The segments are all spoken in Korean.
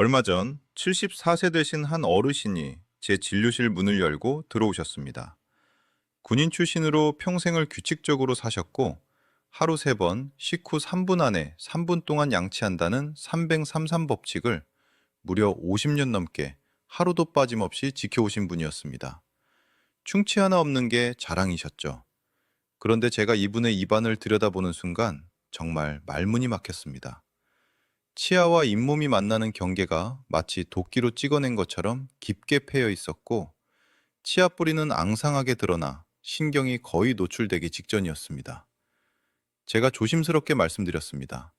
얼마 전 74세 되신 한 어르신이 제 진료실 문을 열고 들어오셨습니다. 군인 출신으로 평생을 규칙적으로 사셨고 하루 3번 식후 3분 안에 3분 동안 양치한다는 333 법칙을 무려 50년 넘게 하루도 빠짐없이 지켜오신 분이었습니다. 충치 하나 없는 게 자랑이셨죠. 그런데 제가 이분의 입안을 들여다보는 순간 정말 말문이 막혔습니다. 치아와 잇몸이 만나는 경계가 마치 도끼로 찍어낸 것처럼 깊게 패여 있었고 치아 뿌리는 앙상하게 드러나 신경이 거의 노출되기 직전이었습니다. 제가 조심스럽게 말씀드렸습니다.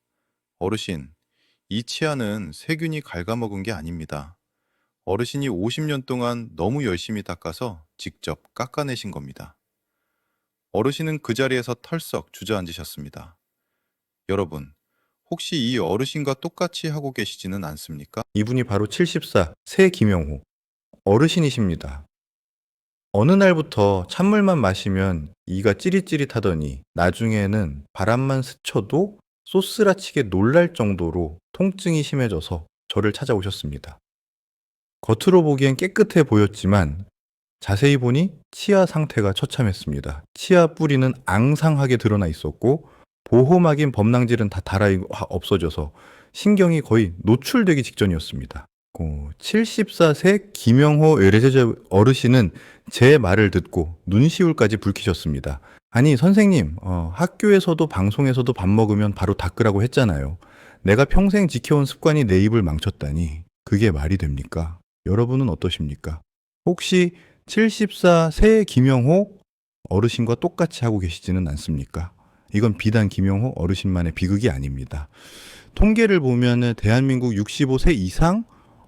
어르신, 이 치아는 세균이 갉아먹은 게 아닙니다. 어르신이 50년 동안 너무 열심히 닦아서 직접 깎아내신 겁니다. 어르신은 그 자리에서 털썩 주저앉으셨습니다. 여러분, 혹시 이 어르신과 똑같이 하고 계시지는 않습니까? 이분이 바로 74, 새 김영호. 어르신이십니다. 어느 날부터 찬물만 마시면 이가 찌릿찌릿하더니 나중에는 바람만 스쳐도 소스라치게 놀랄 정도로 통증이 심해져서 저를 찾아오셨습니다. 겉으로 보기엔 깨끗해 보였지만 자세히 보니 치아 상태가 처참했습니다. 치아 뿌리는 앙상하게 드러나 있었고 보호막인 범낭질은 다 달아 없어져서 신경이 거의 노출되기 직전이었습니다. 74세 김영호 외래제자 어르신은 제 말을 듣고 눈시울까지 붉히셨습니다. 아니 선생님 어, 학교에서도 방송에서도 밥 먹으면 바로 닦으라고 했잖아요. 내가 평생 지켜온 습관이 내 입을 망쳤다니 그게 말이 됩니까? 여러분은 어떠십니까? 혹시 74세 김영호 어르신과 똑같이 하고 계시지는 않습니까? 이건 비단 김영호 어르신만의 비극이 아닙니다. 통계를 보면 대한민국 65세 이상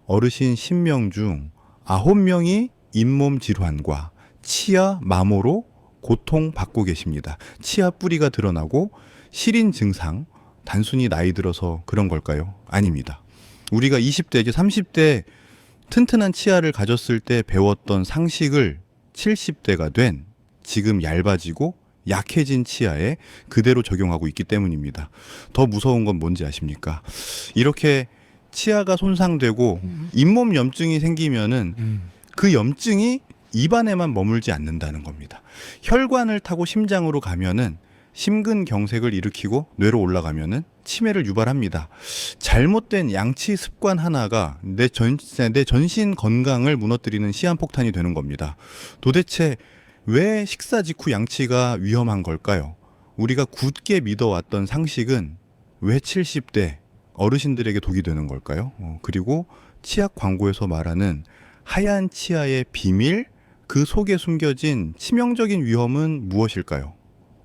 어르신 10명 중 9명이 잇몸 질환과 치아 마모로 고통받고 계십니다. 치아 뿌리가 드러나고 시린 증상, 단순히 나이 들어서 그런 걸까요? 아닙니다. 우리가 20대, 이제 30대 튼튼한 치아를 가졌을 때 배웠던 상식을 70대가 된 지금 얇아지고 약해진 치아에 그대로 적용하고 있기 때문입니다. 더 무서운 건 뭔지 아십니까? 이렇게 치아가 손상되고 잇몸 염증이 생기면은 그 염증이 입안에만 머물지 않는다는 겁니다. 혈관을 타고 심장으로 가면은 심근경색을 일으키고 뇌로 올라가면은 치매를 유발합니다. 잘못된 양치 습관 하나가 내, 전, 내 전신 건강을 무너뜨리는 시한폭탄이 되는 겁니다. 도대체 왜 식사 직후 양치가 위험한 걸까요? 우리가 굳게 믿어왔던 상식은 왜 70대 어르신들에게 독이 되는 걸까요? 어, 그리고 치약 광고에서 말하는 하얀 치아의 비밀, 그 속에 숨겨진 치명적인 위험은 무엇일까요?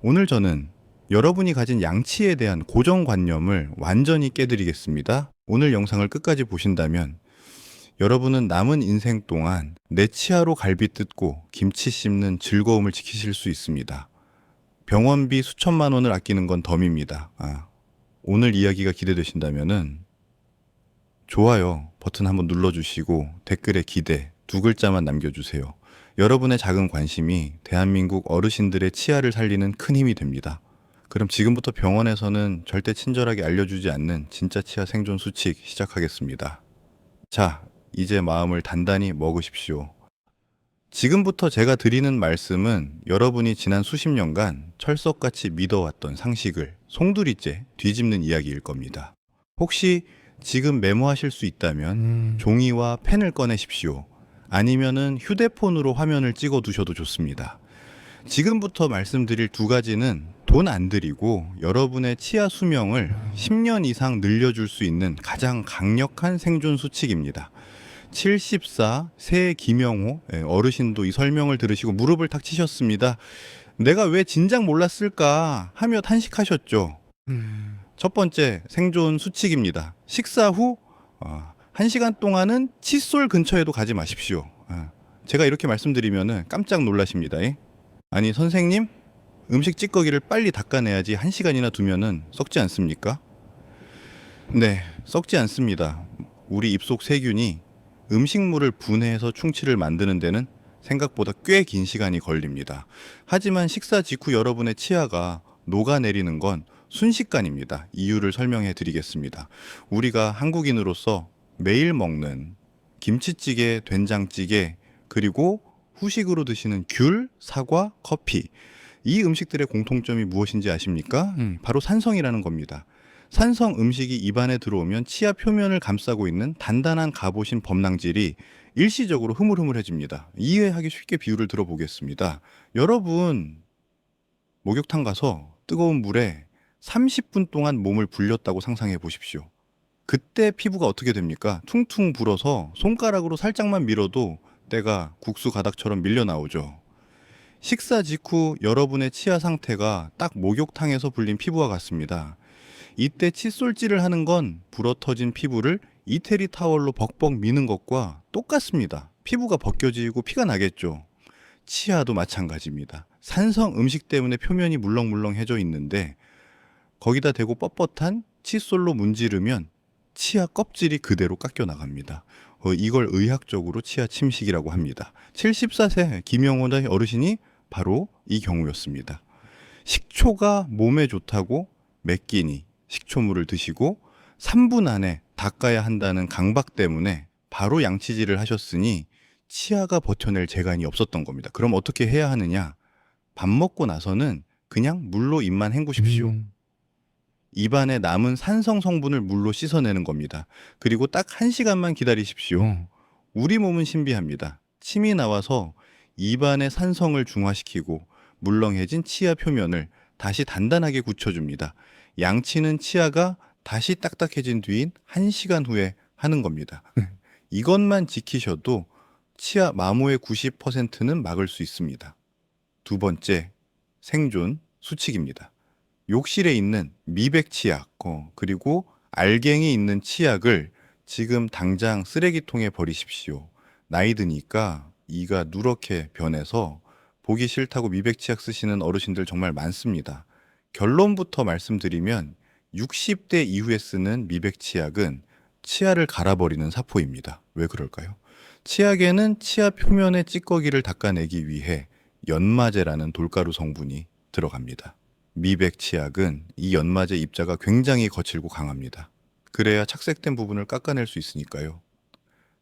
오늘 저는 여러분이 가진 양치에 대한 고정관념을 완전히 깨드리겠습니다. 오늘 영상을 끝까지 보신다면 여러분은 남은 인생 동안 내 치아로 갈비 뜯고 김치 씹는 즐거움을 지키실 수 있습니다. 병원비 수천만 원을 아끼는 건 덤입니다. 아, 오늘 이야기가 기대되신다면은 좋아요 버튼 한번 눌러주시고 댓글에 기대 두 글자만 남겨주세요. 여러분의 작은 관심이 대한민국 어르신들의 치아를 살리는 큰 힘이 됩니다. 그럼 지금부터 병원에서는 절대 친절하게 알려주지 않는 진짜 치아 생존 수칙 시작하겠습니다. 자, 이제 마음을 단단히 먹으십시오. 지금부터 제가 드리는 말씀은 여러분이 지난 수십 년간 철석같이 믿어왔던 상식을 송두리째 뒤집는 이야기일 겁니다. 혹시 지금 메모하실 수 있다면 종이와 펜을 꺼내십시오. 아니면은 휴대폰으로 화면을 찍어 두셔도 좋습니다. 지금부터 말씀드릴 두 가지는 돈 안 들이고 여러분의 치아 수명을 10년 이상 늘려줄 수 있는 가장 강력한 생존 수칙입니다. 74, 새 김영호 예, 어르신도 이 설명을 들으시고 무릎을 탁 치셨습니다. 내가 왜 진작 몰랐을까 하며 탄식하셨죠. 첫 번째 생존 수칙입니다. 식사 후 어, 1시간 동안은 칫솔 근처에도 가지 마십시오. 어, 제가 이렇게 말씀드리면 깜짝 놀라십니다. 예? 아니 선생님 음식 찌꺼기를 빨리 닦아내야지 1시간이나 두면은 썩지 않습니까? 네, 썩지 않습니다. 우리 입속 세균이 음식물을 분해해서 충치를 만드는 데는 생각보다 꽤 긴 시간이 걸립니다. 하지만 식사 직후 여러분의 치아가 녹아내리는 건 순식간입니다. 이유를 설명해 드리겠습니다. 우리가 한국인으로서 매일 먹는 김치찌개, 된장찌개, 그리고 후식으로 드시는 귤, 사과, 커피. 이 음식들의 공통점이 무엇인지 아십니까? 음, 바로 산성이라는 겁니다. 산성 음식이 입안에 들어오면 치아 표면을 감싸고 있는 단단한 갑옷인 범낭질이 일시적으로 흐물흐물해집니다. 이해하기 쉽게 비유를 들어보겠습니다. 여러분, 목욕탕 가서 뜨거운 물에 30분 동안 몸을 불렸다고 상상해 보십시오. 그때 피부가 어떻게 됩니까? 퉁퉁 불어서 손가락으로 살짝만 밀어도 때가 국수 가닥처럼 밀려 나오죠. 식사 직후 여러분의 치아 상태가 딱 목욕탕에서 불린 피부와 같습니다. 이때 칫솔질을 하는 건 불어터진 피부를 이태리 타월로 벅벅 미는 것과 똑같습니다. 피부가 벗겨지고 피가 나겠죠. 치아도 마찬가지입니다. 산성 음식 때문에 표면이 물렁물렁해져 있는데 거기다 대고 뻣뻣한 칫솔로 문지르면 치아 껍질이 그대로 깎여 나갑니다. 어, 이걸 의학적으로 치아 침식이라고 합니다. 74세 김영호의 어르신이 바로 이 경우였습니다. 식초가 몸에 좋다고 몇 끼니 식초물을 드시고 3분 안에 닦아야 한다는 강박 때문에 바로 양치질을 하셨으니 치아가 버텨낼 재간이 없었던 겁니다. 그럼 어떻게 해야 하느냐? 밥 먹고 나서는 그냥 물로 입만 헹구십시오. 음. 입안에 남은 산성 성분을 물로 씻어내는 겁니다. 그리고 딱 한 시간만 기다리십시오. 어. 우리 몸은 신비합니다. 침이 나와서 입안의 산성을 중화시키고 물렁해진 치아 표면을 다시 단단하게 굳혀줍니다. 양치는 치아가 다시 딱딱해진 뒤인 1시간 후에 하는 겁니다. 이것만 지키셔도 치아 마모의 90%는 막을 수 있습니다. 두 번째, 생존 수칙입니다. 욕실에 있는 미백 치약, 어, 그리고 알갱이 있는 치약을 지금 당장 쓰레기통에 버리십시오. 나이 드니까 이가 누렇게 변해서 보기 싫다고 미백 치약 쓰시는 어르신들 정말 많습니다. 결론부터 말씀드리면 60대 이후에 쓰는 미백 치약은 치아를 갈아버리는 사포입니다. 왜 그럴까요? 치약에는 치아 표면의 찌꺼기를 닦아내기 위해 연마제라는 돌가루 성분이 들어갑니다. 미백 치약은 이 연마제 입자가 굉장히 거칠고 강합니다. 그래야 착색된 부분을 깎아낼 수 있으니까요.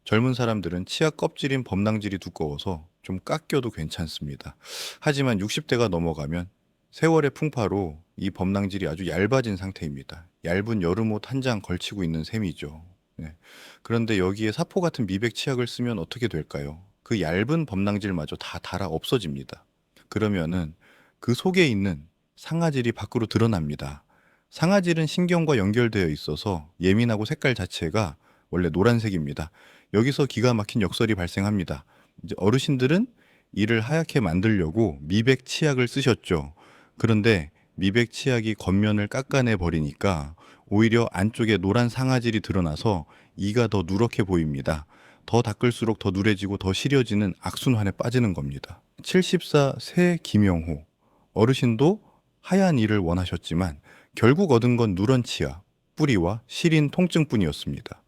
젊은 사람들은 치아 껍질인 범낭질이 두꺼워서 좀 깎여도 괜찮습니다. 하지만 60대가 넘어가면 세월의 풍파로 이 범낭질이 아주 얇아진 상태입니다. 얇은 여름옷 한 장 걸치고 있는 셈이죠. 네. 그런데 여기에 사포 같은 미백 치약을 쓰면 어떻게 될까요? 그 얇은 범낭질마저 다 달아 없어집니다. 그러면은 그 속에 있는 상아질이 밖으로 드러납니다. 상아질은 신경과 연결되어 있어서 예민하고 색깔 자체가 원래 노란색입니다. 여기서 기가 막힌 역설이 발생합니다. 이제 어르신들은 이를 하얗게 만들려고 미백 치약을 쓰셨죠. 그런데 미백 치약이 겉면을 깎아내 버리니까 오히려 안쪽에 노란 상아질이 드러나서 이가 더 누렇게 보입니다. 더 닦을수록 더 누래지고 더 시려지는 악순환에 빠지는 겁니다. 74세 김영호 어르신도 하얀 이를 원하셨지만 결국 얻은 건 누런 치아, 뿌리와 시린 통증뿐이었습니다.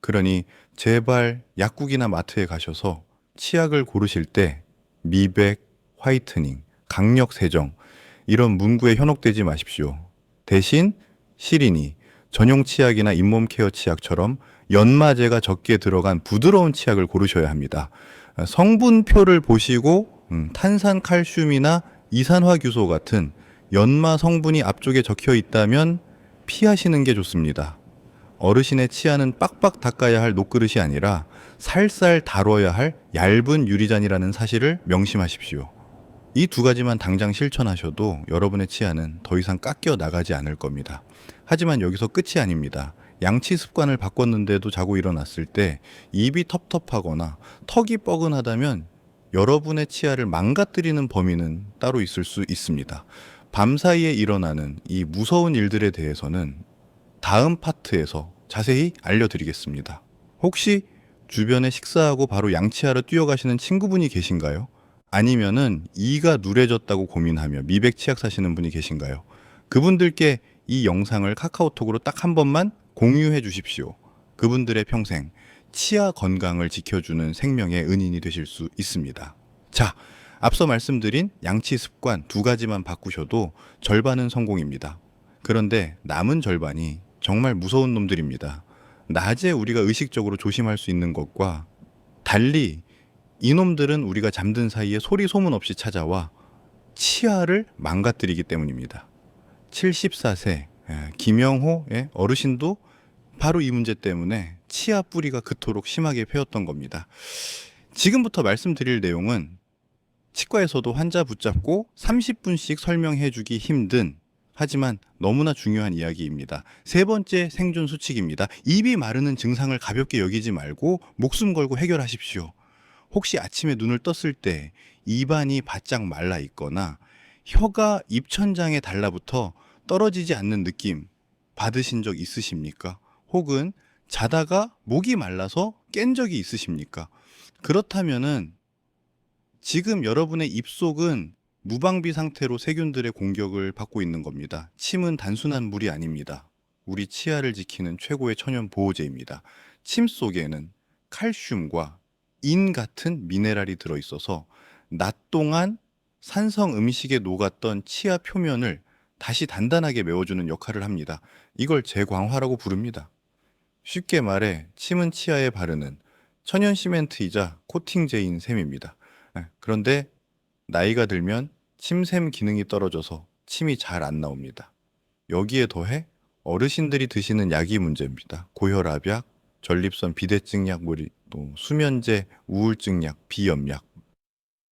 그러니 제발 약국이나 마트에 가셔서 치약을 고르실 때 미백, 화이트닝, 강력 세정 이런 문구에 현혹되지 마십시오. 대신 시린이 전용 치약이나 잇몸 케어 치약처럼 연마제가 적게 들어간 부드러운 치약을 고르셔야 합니다. 성분표를 보시고 음, 탄산 칼슘이나 이산화규소 같은 연마 성분이 앞쪽에 적혀 있다면 피하시는 게 좋습니다. 어르신의 치아는 빡빡 닦아야 할 녹그릇이 아니라 살살 다뤄야 할 얇은 유리잔이라는 사실을 명심하십시오. 이 두 가지만 당장 실천하셔도 여러분의 치아는 더 이상 깎여 나가지 않을 겁니다. 하지만 여기서 끝이 아닙니다. 양치 습관을 바꿨는데도 자고 일어났을 때 입이 텁텁하거나 턱이 뻐근하다면 여러분의 치아를 망가뜨리는 범인은 따로 있을 수 있습니다. 밤사이에 일어나는 이 무서운 일들에 대해서는 다음 파트에서 자세히 알려드리겠습니다. 혹시 주변에 식사하고 바로 양치하러 뛰어가시는 친구분이 계신가요? 아니면은 이가 누래졌다고 고민하며 미백 치약 사시는 분이 계신가요? 그분들께 이 영상을 카카오톡으로 딱 한 번만 공유해 주십시오. 그분들의 평생 치아 건강을 지켜주는 생명의 은인이 되실 수 있습니다. 자, 앞서 말씀드린 양치 습관 두 가지만 바꾸셔도 절반은 성공입니다. 그런데 남은 절반이 정말 무서운 놈들입니다. 낮에 우리가 의식적으로 조심할 수 있는 것과 달리 이놈들은 우리가 잠든 사이에 소리 소문 없이 찾아와 치아를 망가뜨리기 때문입니다. 74세 예, 김영호 예, 어르신도 바로 이 문제 때문에 치아 뿌리가 그토록 심하게 패였던 겁니다. 지금부터 말씀드릴 내용은 치과에서도 환자 붙잡고 30분씩 설명해 주기 힘든 하지만 너무나 중요한 이야기입니다. 세 번째 생존 수칙입니다. 입이 마르는 증상을 가볍게 여기지 말고 목숨 걸고 해결하십시오. 혹시 아침에 눈을 떴을 때 입안이 바짝 말라 있거나 혀가 입천장에 달라붙어 떨어지지 않는 느낌 받으신 적 있으십니까? 혹은 자다가 목이 말라서 깬 적이 있으십니까? 그렇다면은 지금 여러분의 입속은 무방비 상태로 세균들의 공격을 받고 있는 겁니다. 침은 단순한 물이 아닙니다. 우리 치아를 지키는 최고의 천연 보호제입니다. 침 속에는 칼슘과 인 같은 미네랄이 들어 있어서 낮 동안 산성 음식에 녹았던 치아 표면을 다시 단단하게 메워주는 역할을 합니다. 이걸 재광화라고 부릅니다. 쉽게 말해 침은 치아에 바르는 천연 시멘트이자 코팅제인 셈입니다. 예, 그런데 나이가 들면 침샘 기능이 떨어져서 침이 잘 안 나옵니다. 여기에 더해 어르신들이 드시는 약이 문제입니다. 고혈압약, 전립선 비대증 약, 뭐 이- 또 수면제, 우울증 약, 비염약.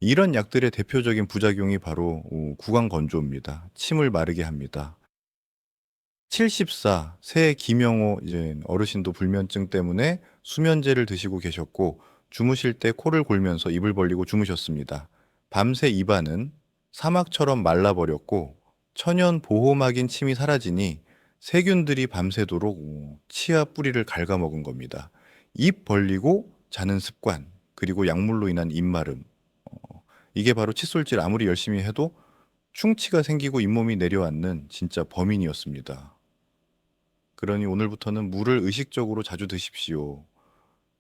이런 약들의 대표적인 부작용이 바로 어, 구강 건조입니다. 침을 마르게 합니다. 74, 새 김영호 이제 어르신도 불면증 때문에 수면제를 드시고 계셨고 주무실 때 코를 골면서 입을 벌리고 주무셨습니다. 밤새 입안은 사막처럼 말라버렸고 천연 보호막인 침이 사라지니 세균들이 밤새도록 어, 치아 뿌리를 갉아먹은 겁니다. 입 벌리고 자는 습관 그리고 약물로 인한 입마름 어, 이게 바로 칫솔질 아무리 열심히 해도 충치가 생기고 잇몸이 내려앉는 진짜 범인이었습니다. 그러니 오늘부터는 물을 의식적으로 자주 드십시오.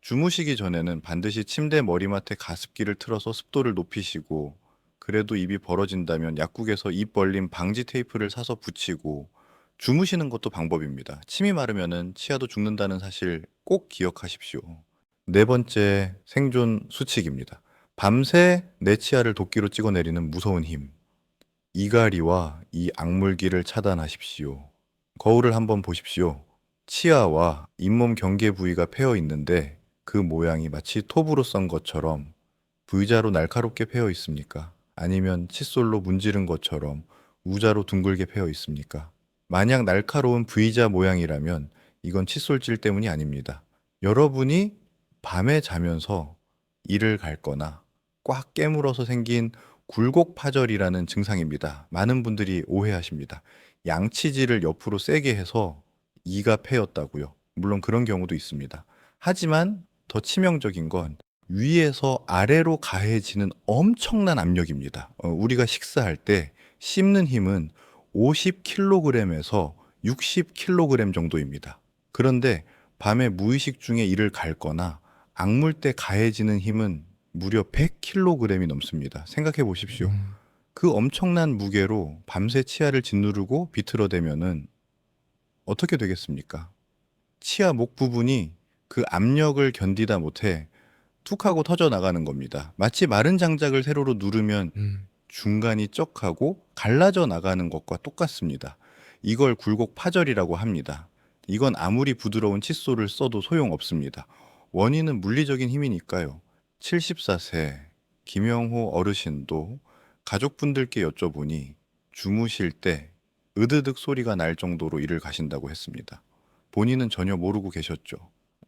주무시기 전에는 반드시 침대 머리맡에 가습기를 틀어서 습도를 높이시고 그래도 입이 벌어진다면 약국에서 입 벌림 방지 테이프를 사서 붙이고 주무시는 것도 방법입니다. 침이 마르면은 치아도 죽는다는 사실 꼭 기억하십시오. 네 번째 생존 수칙입니다. 밤새 내 치아를 도끼로 찍어내리는 무서운 힘. 이갈이와 이 악물기를 차단하십시오. 거울을 한번 보십시오. 치아와 잇몸 경계 부위가 패어 있는데 그 모양이 마치 톱으로 썬 것처럼 V자로 날카롭게 패어 있습니까? 아니면 칫솔로 문지른 것처럼 U자로 둥글게 패어 있습니까? 만약 날카로운 V자 모양이라면 이건 칫솔질 때문이 아닙니다. 여러분이 밤에 자면서 이를 갈거나 꽉 깨물어서 생긴 굴곡파절이라는 증상입니다. 많은 분들이 오해하십니다. 양치질을 옆으로 세게 해서 이가 패였다고요. 물론 그런 경우도 있습니다. 하지만 더 치명적인 건 위에서 아래로 가해지는 엄청난 압력입니다. 어, 우리가 식사할 때 씹는 힘은 50kg에서 60kg 정도입니다. 그런데 밤에 무의식 중에 이를 갈거나 악물 때 가해지는 힘은 무려 100kg이 넘습니다. 생각해 보십시오. 그 엄청난 무게로 밤새 치아를 짓누르고 비틀어대면은 어떻게 되겠습니까? 치아 목 부분이 그 압력을 견디다 못해 툭 하고 터져 나가는 겁니다. 마치 마른 장작을 세로로 누르면 음. 중간이 쩍하고 갈라져 나가는 것과 똑같습니다. 이걸 굴곡 파절이라고 합니다. 이건 아무리 부드러운 칫솔을 써도 소용없습니다. 원인은 물리적인 힘이니까요. 74세 김영호 어르신도 가족분들께 여쭤보니 주무실 때 으드득 소리가 날 정도로 일을 가신다고 했습니다. 본인은 전혀 모르고 계셨죠.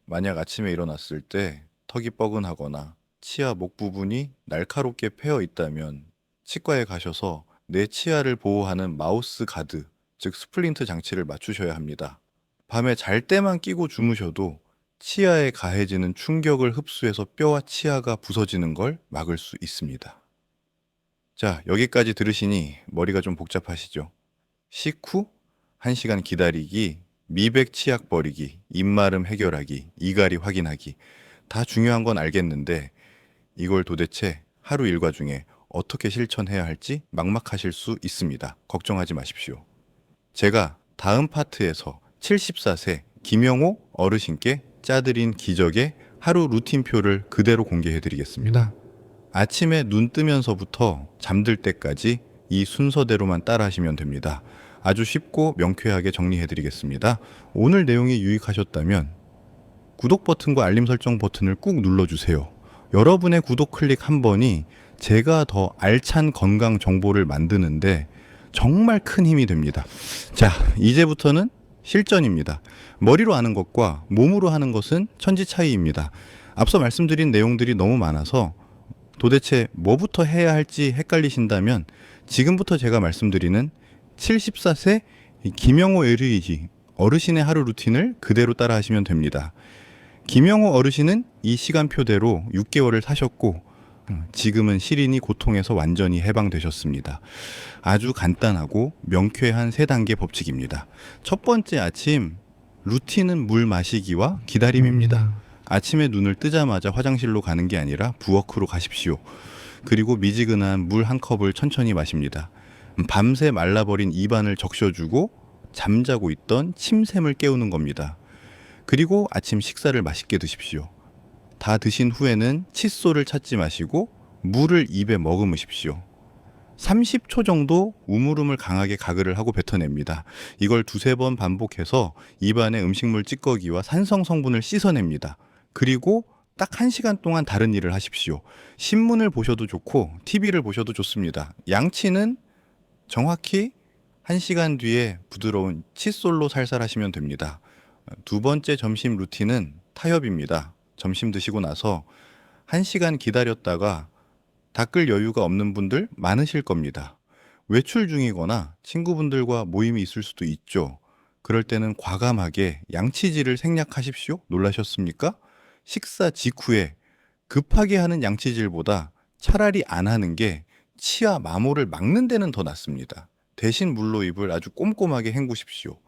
만약 아침에 일어났을 때 턱이 뻐근하거나 치아 목 부분이 날카롭게 패어 있다면 치과에 가셔서 내 치아를 보호하는 마우스 가드, 즉 스플린트 장치를 맞추셔야 합니다. 밤에 잘 때만 끼고 주무셔도 치아에 가해지는 충격을 흡수해서 뼈와 치아가 부서지는 걸 막을 수 있습니다. 자, 여기까지 들으시니 머리가 좀 복잡하시죠? 식후 1시간 기다리기, 미백 치약 버리기, 입마름 해결하기, 이갈이 확인하기 다 중요한 건 알겠는데 이걸 도대체 하루 일과 중에 어떻게 실천해야 할지 막막하실 수 있습니다. 걱정하지 마십시오. 제가 다음 파트에서 74세 김영호 어르신께 짜드린 기적의 하루 루틴표를 그대로 공개해 드리겠습니다. 아침에 눈 뜨면서부터 잠들 때까지 이 순서대로만 따라 하시면 됩니다. 아주 쉽고 명쾌하게 정리해 드리겠습니다. 오늘 내용이 유익하셨다면 구독 버튼과 알림 설정 버튼을 꾹 눌러주세요. 여러분의 구독 클릭 한 번이 제가 더 알찬 건강 정보를 만드는데 정말 큰 힘이 됩니다. 자, 이제부터는 실전입니다. 머리로 하는 것과 몸으로 하는 것은 천지 차이입니다. 앞서 말씀드린 내용들이 너무 많아서 도대체 뭐부터 해야 할지 헷갈리신다면 지금부터 제가 말씀드리는 74세 김영호 LEG 어르신의 하루 루틴을 그대로 따라 하시면 됩니다. 김영호 어르신은 이 시간표대로 6개월을 사셨고 음, 지금은 시린이 고통에서 완전히 해방되셨습니다. 아주 간단하고 명쾌한 세 단계 법칙입니다. 첫 번째 아침 루틴은 물 마시기와 기다림입니다. 아침에 눈을 뜨자마자 화장실로 가는 게 아니라 부엌으로 가십시오. 그리고 미지근한 물 한 컵을 천천히 마십니다. 음, 밤새 말라버린 입안을 적셔주고 잠자고 있던 침샘을 깨우는 겁니다. 그리고 아침 식사를 맛있게 드십시오. 다 드신 후에는 칫솔을 찾지 마시고 물을 입에 머금으십시오. 30초 정도 우물음을 강하게 가글을 하고 뱉어냅니다. 이걸 두세 번 반복해서 입안에 음식물 찌꺼기와 산성 성분을 씻어냅니다. 그리고 딱한 시간 동안 다른 일을 하십시오. 신문을 보셔도 좋고 TV를 보셔도 좋습니다. 양치는 정확히 한 시간 뒤에 부드러운 칫솔로 살살 하시면 됩니다. 두 번째 점심 루틴은 타협입니다. 점심 드시고 나서 한 시간 기다렸다가 닦을 여유가 없는 분들 많으실 겁니다. 외출 중이거나 친구분들과 모임이 있을 수도 있죠. 그럴 때는 과감하게 양치질을 생략하십시오. 놀라셨습니까? 식사 직후에 급하게 하는 양치질보다 차라리 안 하는 게 치아 마모를 막는 데는 더 낫습니다. 대신 물로 입을 아주 꼼꼼하게 헹구십시오.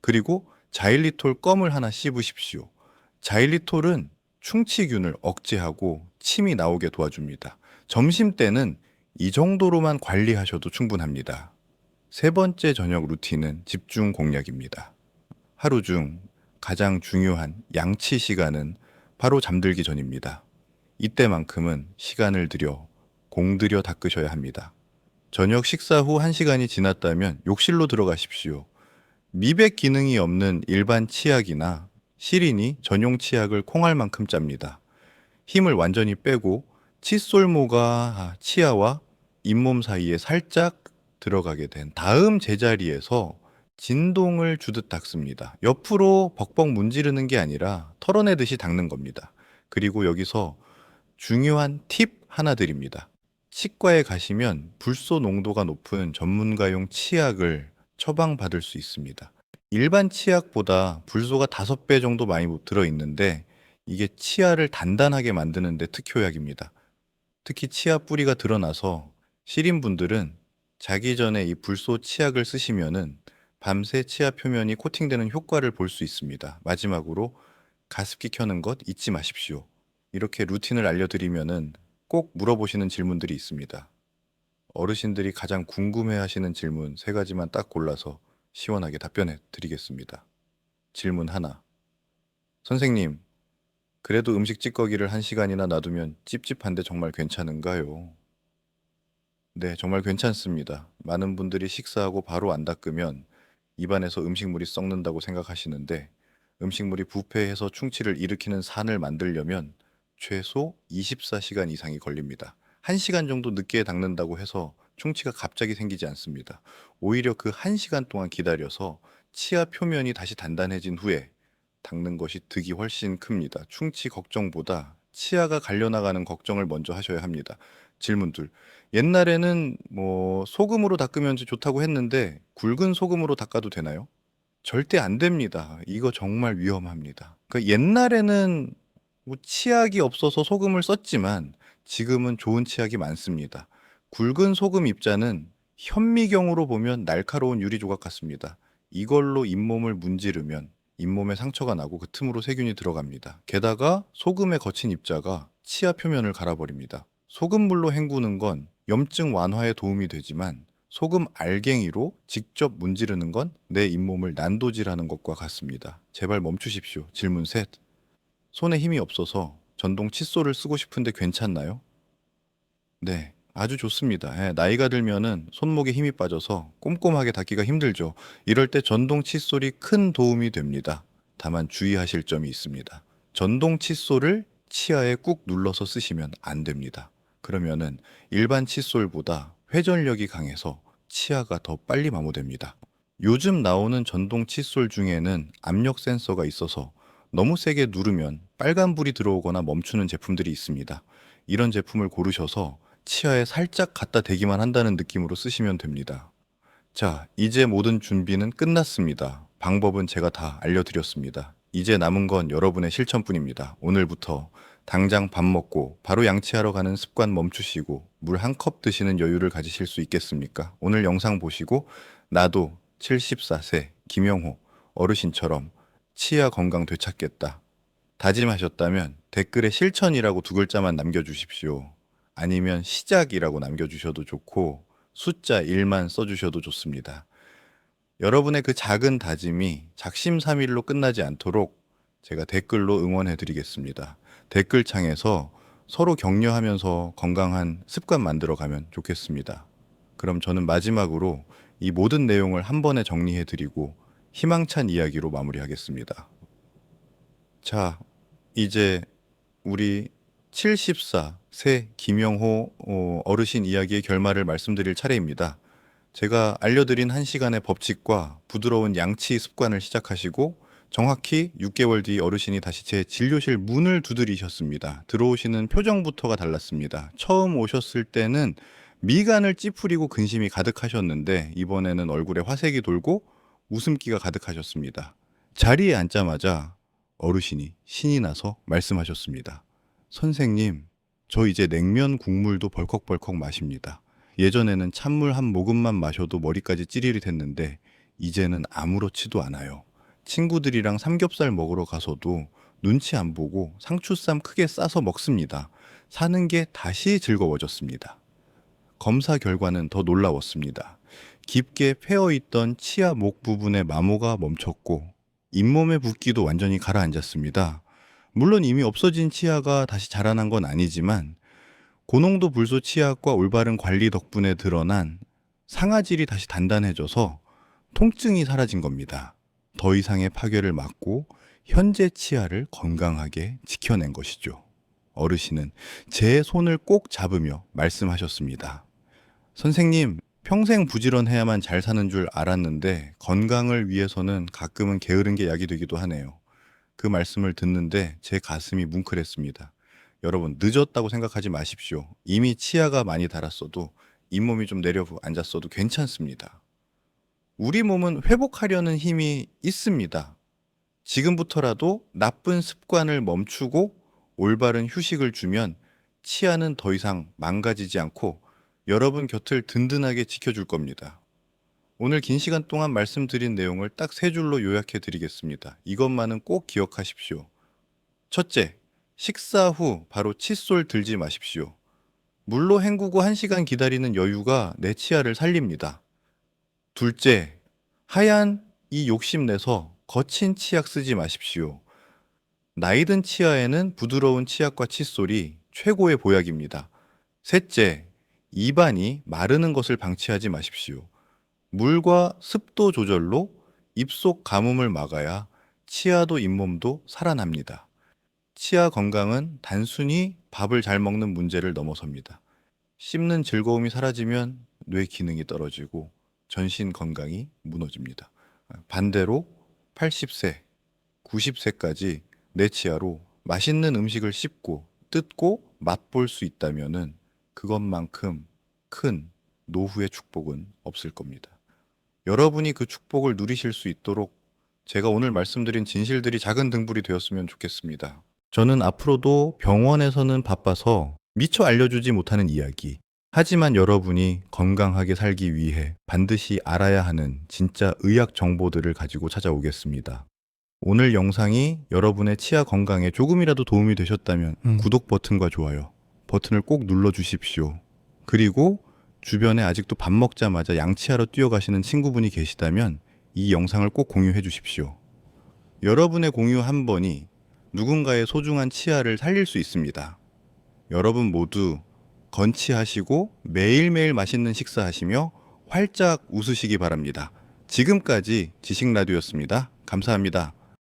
그리고 자일리톨 껌을 하나 씹으십시오. 자일리톨은 충치균을 억제하고 침이 나오게 도와줍니다. 점심 때는 이 정도로만 관리하셔도 충분합니다. 세 번째 저녁 루틴은 집중 공략입니다. 하루 중 가장 중요한 양치 시간은 바로 잠들기 전입니다. 이때만큼은 시간을 들여 공들여 닦으셔야 합니다. 저녁 식사 후 1시간이 지났다면 욕실로 들어가십시오. 미백 기능이 없는 일반 치약이나 시린이 전용 치약을 콩알 만큼 짭니다. 힘을 완전히 빼고 칫솔모가 치아와 잇몸 사이에 살짝 들어가게 된 다음 제자리에서 진동을 주듯 닦습니다. 옆으로 벅벅 문지르는 게 아니라 털어내듯이 닦는 겁니다. 그리고 여기서 중요한 팁 하나 드립니다. 치과에 가시면 불소 농도가 높은 전문가용 치약을 처방받을 수 있습니다. 일반 치약보다 불소가 5 배 정도 많이 들어 있는데 이게 치아를 단단하게 만드는 데 특효약입니다. 특히 치아 뿌리가 드러나서 시린 분들은 자기 전에 이 불소 치약을 쓰시면은 밤새 치아 표면이 코팅되는 효과를 볼 수 있습니다. 마지막으로 가습기 켜는 것 잊지 마십시오. 이렇게 루틴을 알려드리면은 꼭 물어보시는 질문들이 있습니다. 어르신들이 가장 궁금해 하시는 질문 세 가지만 딱 골라서 시원하게 답변해 드리겠습니다. 질문 하나. 선생님, 그래도 음식 찌꺼기를 한 시간이나 놔두면 찝찝한데 정말 괜찮은가요? 네, 정말 괜찮습니다. 많은 분들이 식사하고 바로 안 닦으면 입안에서 음식물이 썩는다고 생각하시는데 음식물이 부패해서 충치를 일으키는 산을 만들려면 최소 24시간 이상이 걸립니다. 1시간 정도 늦게 닦는다고 해서 충치가 갑자기 생기지 않습니다. 오히려 그 1시간 동안 기다려서 치아 표면이 다시 단단해진 후에 닦는 것이 득이 훨씬 큽니다. 충치 걱정보다 치아가 갈려나가는 걱정을 먼저 하셔야 합니다. 질문 둘. 옛날에는 뭐 소금으로 닦으면 좋다고 했는데 굵은 소금으로 닦아도 되나요? 절대 안 됩니다. 이거 정말 위험합니다. 그러니까 옛날에는 뭐 치약이 없어서 소금을 썼지만 지금은 좋은 치약이 많습니다. 굵은 소금 입자는 현미경으로 보면 날카로운 유리 조각 같습니다. 이걸로 잇몸을 문지르면 잇몸에 상처가 나고 그 틈으로 세균이 들어갑니다. 게다가 소금에 거친 입자가 치아 표면을 갈아버립니다. 소금물로 헹구는 건 염증 완화에 도움이 되지만 소금 알갱이로 직접 문지르는 건 내 잇몸을 난도질하는 것과 같습니다. 제발 멈추십시오. 질문 셋. 손에 힘이 없어서 전동 칫솔을 쓰고 싶은데 괜찮나요? 네, 아주 좋습니다. 예, 나이가 들면은 손목에 힘이 빠져서 꼼꼼하게 닦기가 힘들죠. 이럴 때 전동 칫솔이 큰 도움이 됩니다. 다만 주의하실 점이 있습니다. 전동 칫솔을 치아에 꾹 눌러서 쓰시면 안 됩니다. 그러면은 일반 칫솔보다 회전력이 강해서 치아가 더 빨리 마모됩니다. 요즘 나오는 전동 칫솔 중에는 압력 센서가 있어서 너무 세게 누르면 빨간불이 들어오거나 멈추는 제품들이 있습니다. 이런 제품을 고르셔서 치아에 살짝 갖다 대기만 한다는 느낌으로 쓰시면 됩니다. 자, 이제 모든 준비는 끝났습니다. 방법은 제가 다 알려드렸습니다. 이제 남은 건 여러분의 실천뿐입니다. 오늘부터 당장 밥 먹고 바로 양치하러 가는 습관 멈추시고 물 한 컵 드시는 여유를 가지실 수 있겠습니까? 오늘 영상 보시고 나도 74세 김영호 어르신처럼 치아 건강 되찾겠다. 다짐하셨다면 댓글에 실천이라고 두 글자만 남겨주십시오. 아니면 시작이라고 남겨주셔도 좋고 숫자 1만 써주셔도 좋습니다. 여러분의 그 작은 다짐이 작심삼일로 끝나지 않도록 제가 댓글로 응원해 드리겠습니다. 댓글창에서 서로 격려하면서 건강한 습관 만들어 가면 좋겠습니다. 그럼 저는 마지막으로 이 모든 내용을 한 번에 정리해 드리고 희망찬 이야기로 마무리하겠습니다. 자, 이제 우리 74세 김영호 어, 어르신 이야기의 결말을 말씀드릴 차례입니다. 제가 알려드린 한 시간의 법칙과 부드러운 양치 습관을 시작하시고 정확히 6개월 뒤 어르신이 다시 제 진료실 문을 두드리셨습니다. 들어오시는 표정부터가 달랐습니다. 처음 오셨을 때는 미간을 찌푸리고 근심이 가득하셨는데 이번에는 얼굴에 화색이 돌고 웃음기가 가득하셨습니다. 자리에 앉자마자 어르신이 신이 나서 말씀하셨습니다. 선생님, 저 이제 냉면 국물도 벌컥벌컥 마십니다. 예전에는 찬물 한 모금만 마셔도 머리까지 찌릿 했는데 이제는 아무렇지도 않아요. 친구들이랑 삼겹살 먹으러 가서도 눈치 안 보고 상추쌈 크게 싸서 먹습니다. 사는 게 다시 즐거워졌습니다. 검사 결과는 더 놀라웠습니다. 깊게 패어 있던 치아 목 부분의 마모가 멈췄고 잇몸의 붓기도 완전히 가라앉았습니다. 물론 이미 없어진 치아가 다시 자라난 건 아니지만 고농도 불소 치약과 올바른 관리 덕분에 드러난 상아질이 다시 단단해져서 통증이 사라진 겁니다. 더 이상의 파괴를 막고 현재 치아를 건강하게 지켜낸 것이죠. 어르신은 제 손을 꼭 잡으며 말씀하셨습니다. 선생님, 평생 부지런해야만 잘 사는 줄 알았는데 건강을 위해서는 가끔은 게으른 게 약이 되기도 하네요. 그 말씀을 듣는데 제 가슴이 뭉클했습니다. 여러분 늦었다고 생각하지 마십시오. 이미 치아가 많이 닳았어도 잇몸이 좀 내려 앉았어도 괜찮습니다. 우리 몸은 회복하려는 힘이 있습니다. 지금부터라도 나쁜 습관을 멈추고 올바른 휴식을 주면 치아는 더 이상 망가지지 않고 여러분 곁을 든든하게 지켜줄 겁니다. 오늘 긴 시간 동안 말씀드린 내용을 딱 세 줄로 요약해 드리겠습니다. 이것만은 꼭 기억하십시오. 첫째, 식사 후 바로 칫솔 들지 마십시오. 물로 헹구고 1시간 기다리는 여유가 내 치아를 살립니다. 둘째, 하얀 이 욕심내서 거친 치약 쓰지 마십시오. 나이든 치아에는 부드러운 치약과 칫솔이 최고의 보약입니다. 셋째, 입안이 마르는 것을 방치하지 마십시오. 물과 습도 조절로 입속 가뭄을 막아야 치아도 잇몸도 살아납니다. 치아 건강은 단순히 밥을 잘 먹는 문제를 넘어섭니다. 씹는 즐거움이 사라지면 뇌 기능이 떨어지고 전신 건강이 무너집니다. 반대로 80세, 90세까지 내 치아로 맛있는 음식을 씹고 뜯고 맛볼 수 있다면은 그것만큼 큰 노후의 축복은 없을 겁니다. 여러분이 그 축복을 누리실 수 있도록 제가 오늘 말씀드린 진실들이 작은 등불이 되었으면 좋겠습니다. 저는 앞으로도 병원에서는 바빠서 미처 알려주지 못하는 이야기. 하지만 여러분이 건강하게 살기 위해 반드시 알아야 하는 진짜 의학 정보들을 가지고 찾아오겠습니다. 오늘 영상이 여러분의 치아 건강에 조금이라도 도움이 되셨다면 음. 구독 버튼과 좋아요 버튼을 꼭 눌러 주십시오. 그리고 주변에 아직도 밥 먹자마자 양치하러 뛰어가시는 친구분이 계시다면 이 영상을 꼭 공유해 주십시오. 여러분의 공유 한 번이 누군가의 소중한 치아를 살릴 수 있습니다. 여러분 모두 건치하시고 매일매일 맛있는 식사하시며 활짝 웃으시기 바랍니다. 지금까지 지식라디오였습니다. 감사합니다.